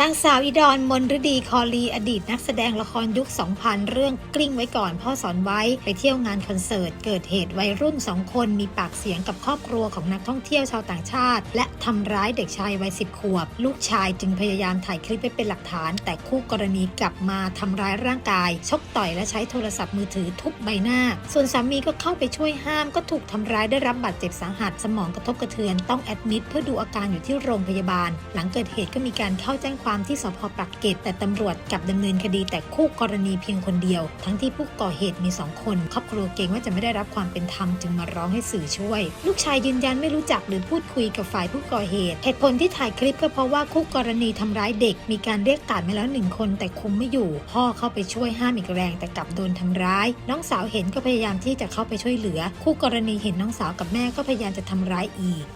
นางสาวอีดอนมนฤดีคอลีอดีตนักแสดงละครยุค 2000 เรื่องกลิ้งไว้ก่อนพ่อสอนไว้ไปเที่ยวงานคอนเสิร์ต เกิดเหตุวัยรุ่นสองคนมีปากเสียงกับครอบครัวของนักท่องเที่ยวชาวต่างชาติ และทำร้ายเด็กชายวัย10ขวบ ลูกชายจึงพยายามถ่ายคลิปไว้เป็นหลักฐาน แต่คู่กรณีกลับมาทำร้ายร่างกาย ชกต่อยและใช้โทรศัพท์มือถือทุบใบหน้า ส่วนสามีก็เข้าไปช่วยห้ามก็ถูกทำร้ายได้รับบาดเจ็บสาหัสสมองกระทบกระเทือนต้องแอดมิดเพื่อดูอาการอยู่ที่โรงพยาบาล หลังเกิดเหตุก็มีการเข้าแจ้งความที่สพปากเกร็ดแต่ตำรวจกลับดำเนินคดีแต่คู่กรณีเพียงคนเดียว ทั้งที่ผู้ก่อเหตุมีสองคน ครอบครัวเกรงว่าจะไม่ได้รับความเป็นธรรมจึงมาร้องให้สื่อช่วย ลูกชายยืนยันไม่รู้จักหรือพูดคุยกับฝ่ายผู้ก่อเหตุเหตุผลที่ถ่ายคลิปก็เพราะว่าคู่กรณีทำร้ายเด็ก มีการเรียกกาดมาแล้วหนึ่งคนแต่คุมไม่อยู่ พ่อเข้าไปช่วยห้ามอีกแรงแต่กลับโดนทำร้าย น้องสาวเห็นก็พยายามที่จะเข้าไปช่วยเหลือ คู่กรณีเห็นน้องสาวกับแม่ก็พยายามจะทำร้ายอีก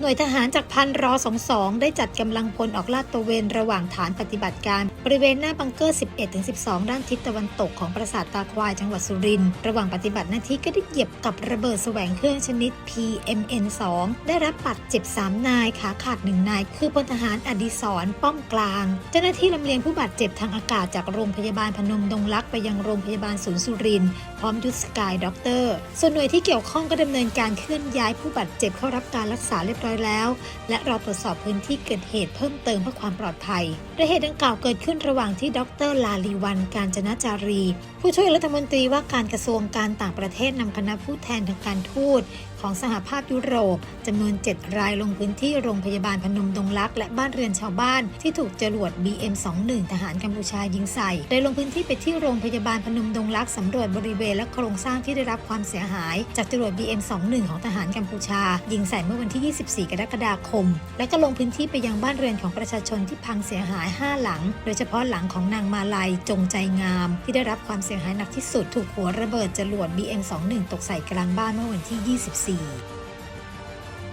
หน่วยทหารจากพันรอ22 ได้จัดกำลังพลออกลาดตระเวนระหว่างฐานปฏิบัติการ บริเวณหน้าบังเกอร์ 11-12 ด้านทิศตะวันตกของปราสาทตาควายจังหวัดสุรินทร์ระหว่างปฏิบัติหน้าที่ก็ได้เหยียบกับระเบิดแสวงเครื่องชนิด PMN2 ได้รับบาดเจ็บ 3 นายขาขาด 1 นาย คือพลทหารอดิศรป้อมกลาง เจ้าหน้าที่ลำเลียงผู้บาดเจ็บทางอากาศจากโรงพยาบาลพนมดงรักไปยังโรงพยาบาลศูนย์สุรินทร์พร้อมยุทธสกายด็อกเตอร์ส่วนหน่วยที่เกี่ยวข้องก็ดำเนินการเคลื่อนย้ายผู้บาดเจ็บเข้ารับการรักษาเรียบร้อยแล้ว และรอตรวจสอบพื้นที่เกิดเหตุเพิ่มเติมเพื่อความปลอดภัยโดยเหตุดังกล่าวเกิดขึ้นระหว่างที่ดรลาลีวันการจนาจารี ผู้ช่วยรัฐมนตรีว่าการกระทรวงการต่างประเทศนำคณะผู้แทนทางการทูตของสหภาพยุโรปจำนวน 7 รายลงพื้นที่โรงพยาบาลพนมดงรัก และบ้านเรือนชาวบ้านที่ถูกจรวด BM21 ทหารกัมพูชายิงใส่โดยลงพื้นที่ไปที่โรงพยาบาลพนมดงรักสำรวจบริเวณและโครงสร้างที่ได้รับความเสียหาย จากจรวด BM21 ของทหารกัมพูชา ยิงใส่เมื่อวันที่ 24 กรกฎาคม และก็ลงพื้นที่ไปยังบ้านเรือนของประชาชนที่พังเสียหาย 5 หลัง โดยเฉพาะหลังของนางมาลัยจงใจงาม ที่ได้รับความเสียหายหนักที่สุดถูกหัวระเบิดจรวด BM21 ตกใส่กลางบ้านเมื่อวันที่ 24第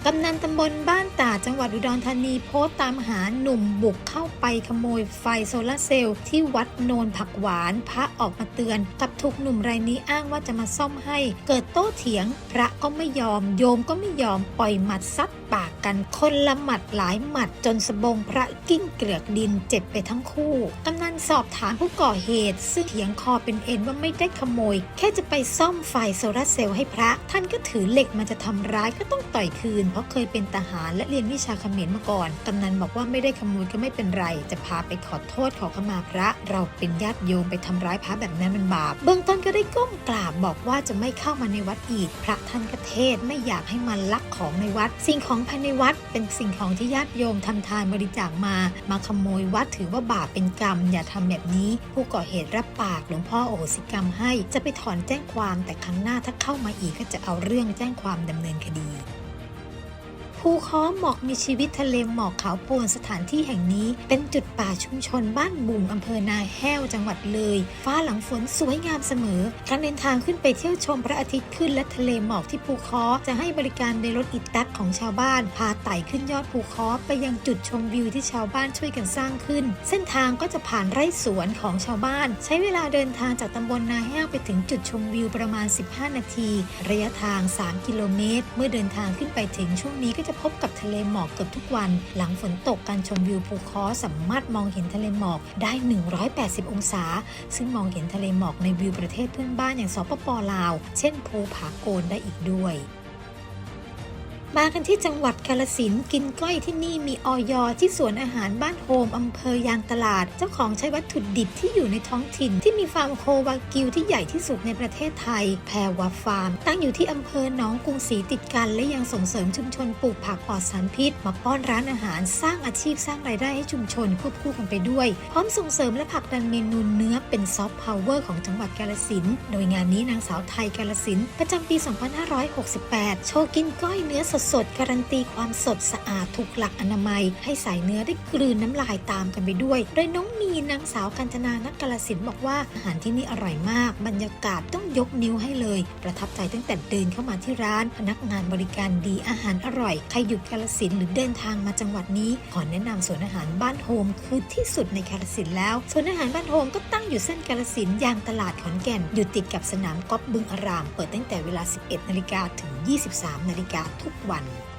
กำนันตำบลบ้านตาจังหวัดอุดรธานีโพสต์ตามหาหนุ่มบุกเข้าไปขโมยไฟโซลาร์เซลล์ที่วัดโนนผักหวานพระออกมาเตือนกับถูกหนุ่มรายนี้อ้างว่าจะมาซ่อมให้ เกิดโต้เถียง พระก็ไม่ยอม โยมก็ไม่ยอมปล่อยหมัดซัดปากกันคนละหมัดหลายหมัดจนสบงพระกิ้งเกลือกดินเจ็บไปทั้งคู่กำนันสอบถามผู้ก่อเหตุซึ่งเถียงคอเป็นเอ็นว่าไม่ได้ขโมย แค่จะไปซ่อมไฟโซลาร์เซลล์ให้พระ ท่านก็ถือเหล็กมันจะทำร้ายก็ต้องต่อยคืนเพราะเคยเป็นทหารและเรียนวิชาเขมรมาก่อน กำนันบอกว่าไม่ได้ขโมยก็ไม่เป็นไร จะพาไปขอโทษขอขมาพระ เราเป็นญาติโยมไปทำร้ายพระแบบนั้นมันบาป เบื้องต้นก็ได้ก้มกราบบอกว่าจะไม่เข้ามาในวัดอีก พระท่านก็เทศไม่อยากให้มันลักของในวัด สิ่งของภายในวัด เป็นสิ่งของที่ญาติโยมทำทานบริจาคมา มาขโมยวัดถือว่าบาปเป็นกรรม อย่าทำแบบนี้ ผู้ก่อเหตุรับปากหลวงพ่อโอสิกรรมให้ จะไปถอนแจ้งความแต่ครั้งหน้าถ้าเข้ามาอีกก็จะเอาเรื่องแจ้งความดำเนินคดี ภูค้อหมอกมีชีวิตทะเลหมอกขาวโปลนสถานที่แห่งนี้ เป็นจุดป่าชุมชนบ้านบุงอำเภอนาแห้วจังหวัดเลย ฟ้าหลังฝนสวยงามเสมอการเดินทางขึ้นไปเที่ยวชมพระอาทิตย์ขึ้นและทะเลหมอกที่ภูค้อจะให้บริการในรถอิตักของชาวบ้าน พาไต่ขึ้นยอดภูค้อไปยังจุดชมวิวที่ชาวบ้านช่วยกันสร้างขึ้น เส้นทางก็จะผ่านไร่สวนของชาวบ้าน ใช้เวลาเดินทางจากตำบลนาแห้วไปถึงจุดชมวิวประมาณ 15 นาที ระยะทาง 3 กิโลเมตร เมื่อเดินทางขึ้นไปถึงช่วงนี้ก็จะพบกับทะเลหมอกเกือบทุกวัน หลังฝนตกการชมวิวภูค้อสามารถมองเห็นทะเลหมอกได้ 180 องศา ซึ่งมองเห็นทะเลหมอกในวิวประเทศเพื่อนบ้านอย่างสปปลาว เช่นภูผาโกนได้อีกด้วย มากันที่จังหวัดกาลสินกินก้อยที่นี่มีออยที่สวนอาหารบ้านโฮมอำเภอยางตลาด เจ้าของใช้วัตถุดิบที่อยู่ในท้องถิ่น ที่มีฟาร์มโควากิวที่ใหญ่ที่สุดในประเทศไทย แพรวาฟาร์ม ตั้งอยู่ที่อำเภอหนองกรุงศรีติดกัน และยังส่งเสริมชุมชนปลูกผักปลอดสารพิษ มาป้อนร้านอาหารสร้างอาชีพสร้างรายได้ให้ชุมชนควบคู่กันไปด้วย พร้อมส่งเสริมและผลักดันเมนูเนื้อเป็นซอฟต์พาวเวอร์ของจังหวัดกาลสินโดยงานนี้นางสาวไทยกาลสินประจำปี 2568 โชว์กินก้อยเนื้อสดๆการันตีความสดสะอาดถูกหลักอนามัย ให้สายเนื้อได้กลืนน้ำลายตามกันไปด้วย โดยน้องมีนางสาวกัญจนานักกาลสินบอกว่าอาหารที่นี่อร่อยมาก บรรยากาศต้องยกนิ้วให้เลย ประทับใจตั้งแต่เดินเข้ามาที่ร้าน พนักงานบริการดีอาหารอร่อย ใครอยู่กาลสินหรือเดินทางมาจังหวัดนี้ ขอแนะนำสวนอาหารบ้านโฮมคือที่สุดในกาลสินแล้วสวนอาหารบ้านโฮมก็ตั้งอยู่เส้นกาลสินยางตลาดขอนแก่นอยู่ติดกับสนามกอล์ฟบึงอาราม เปิดตั้งแต่เวลา 11นาฬิกาถึง 23นาฬิกาทุกวันวัน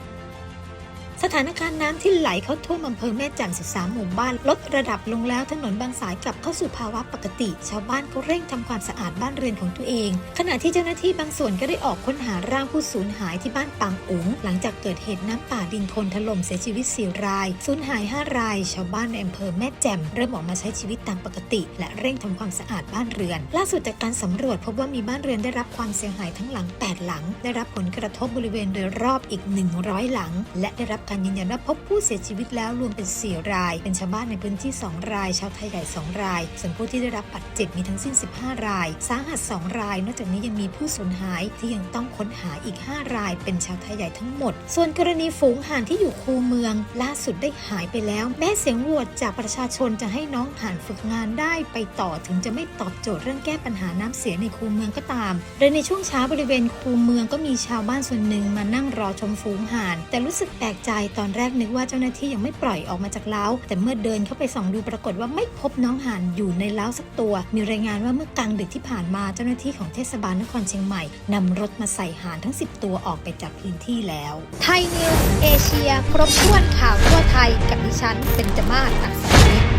ถานการณ์น้ำที่ไหลเข้าท่วมอำเภอแม่แจ่ม13หมู่บ้าน ลดระดับลงแล้วถนนบางสายกลับเข้าสู่ภาวะปกติ ชาวบ้านก็เร่งทำความสะอาดบ้านเรือนของตัวเอง ขณะที่เจ้าหน้าที่บางส่วนก็ได้ออกค้นหาร่างผู้สูญหายที่บ้านปางอุ๋ง หลังจากเกิดเหตุน้ำป่าดินโคลนถล่มเสียชีวิต4รายสูญหาย 5 ราย ชาวบ้านในอำเภอแม่แจ่มเริ่มออกมาใช้ชีวิตตามปกติ และเร่งทำความสะอาดบ้านเรือน ล่าสุดจากการสำรวจพบว่ามีบ้านเรือนได้รับความเสียหายทั้งหลัง 8 หลัง ได้รับผลกระทบบริเวณโดยรอบอีก 100 หลัง และได้รับการยืนยันว่าพบผู้เสียชีวิตแล้วรวมเป็น 4 ราย เป็นชาวบ้านในพื้นที่ 2 ราย ชาวไทยใหญ่ 2 ราย ส่วนผู้ที่ได้รับบาดเจ็บมีทั้งสิ้น 15 ราย สาหัส 2 ราย นอกจากนี้ยังมีผู้สูญหายที่ยังต้องค้นหาอีก 5 ราย เป็นชาวไทยใหญ่ทั้งหมด ส่วนกรณีฝูงห่านที่อยู่คูเมือง ล่าสุดได้หายไปแล้ว แม้เสียงโหวตจากประชาชนจะให้น้องห่านฝึกงานได้ไปต่อถึงจะไม่ตอบโจทย์เรื่องแก้ปัญหาน้ำเสียในคูเมืองก็ตาม โดยในช่วงเช้าบริเวณคูเมืองก็มีชาวบ้านส่วนหนึ่งมานั่งรอชมฝูงห่าน แต่รู้สึกแปลกใจตอนแรกนึกว่าเจ้าหน้าที่ยังไม่ปล่อยออกมาจากเล้า แต่เมื่อเดินเข้าไปส่องดูปรากฏว่าไม่พบน้องห่านอยู่ในเล้าสักตัว มีรายงานว่าเมื่อกลางดึกที่ผ่านมาเจ้าหน้าที่ของเทศบาลนครเชียงใหม่นำรถมาใส่ห่านทั้ง 10 ตัวออกไปจากพื้นที่แล้ว ไทยนิวเอเชีย ครบถ้วนข่าวทั่วไทยกับดิฉันเป็นจมาศอักษรนิต